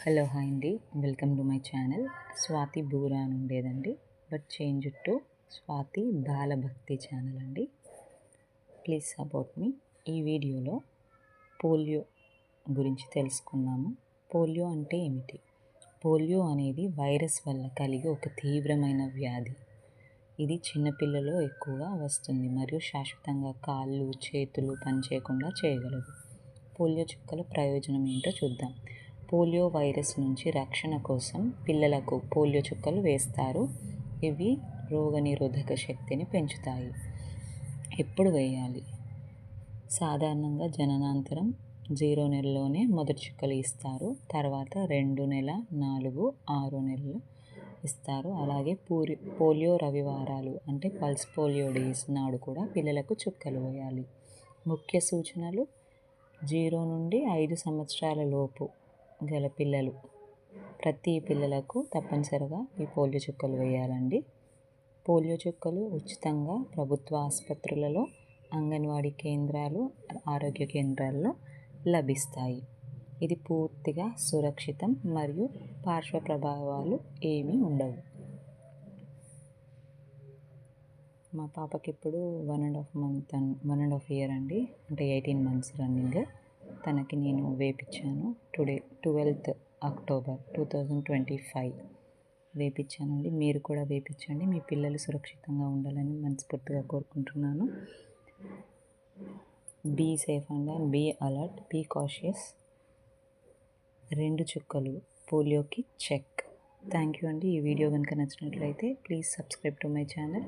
Hello hi అండి. Welcome to my channel. Swathi Boora అని ఉండేదండి. But change to Swathi Balabhakti channel అండి. Please support మీ. ఈ వీడియోలో పోలియో గురించి తెలుసుకుందాము. పోలియో అంటే ఏమిటి? పోలియో అనేది వైరస్ వల్ల కలిగే ఒక తీవ్రమైన వ్యాధి. ఇది చిన్నపిల్లలో ఎక్కువగా వస్తుంది మరియు శాశ్వతంగా కాళ్ళు చేతులు పనిచేయకుండా చేయగలదు. పోలియో చుక్కల ప్రయోజనం ఏంటో చూద్దాం. పోలియో వైరస్ నుంచి రక్షణ కోసం పిల్లలకు పోలియో చుక్కలు వేస్తారు. ఇవి రోగనిరోధక శక్తిని పెంచుతాయి. ఎప్పుడు వేయాలి? సాధారణంగా జననాంతరం జీరో నెలలోనే మొదటి చుక్కలు ఇస్తారు. తర్వాత రెండు నెల నాలుగు ఆరు నెలలు ఇస్తారు. అలాగే పూరి పోలియో రవివారాలు అంటే పల్స్ పోలియో డేస్ నాడు కూడా పిల్లలకు చుక్కలు వేయాలి. ముఖ్య సూచనలు జీరో నుండి ఐదు సంవత్సరాల లోపు గల పిల్లలు. ప్రతి పిల్లలకు తప్పనిసరిగా ఈ పోలియో చుక్కలు వేయాలండి. పోలియో చుక్కలు ఉచితంగా ప్రభుత్వ ఆసుపత్రులలో అంగన్వాడీ కేంద్రాలు ఆరోగ్య కేంద్రాల్లో లభిస్తాయి. ఇది పూర్తిగా సురక్షితం మరియు పార్శ్వ ప్రభావాలు ఏమీ ఉండవు. మా పాపకి ఇప్పుడు one and half month one and half year అండి. అంటే ఎయిటీన్ మంత్స్ రన్నింగ్. తనకి నేను వేపించాను today twelfth October two thousand twenty five. వేపించానండి మీరు కూడా వేపించండి మీ పిల్లలు సురక్షితంగా ఉండాలని మనస్ఫూర్తిగా కోరుకుంటున్నాను. Be safe and and be alert be cautious. రెండు చుక్కలు పోలియోకి చెక్. థ్యాంక్ యూ అండి. ఈ వీడియో కనుక నచ్చినట్లయితే please subscribe to my channel.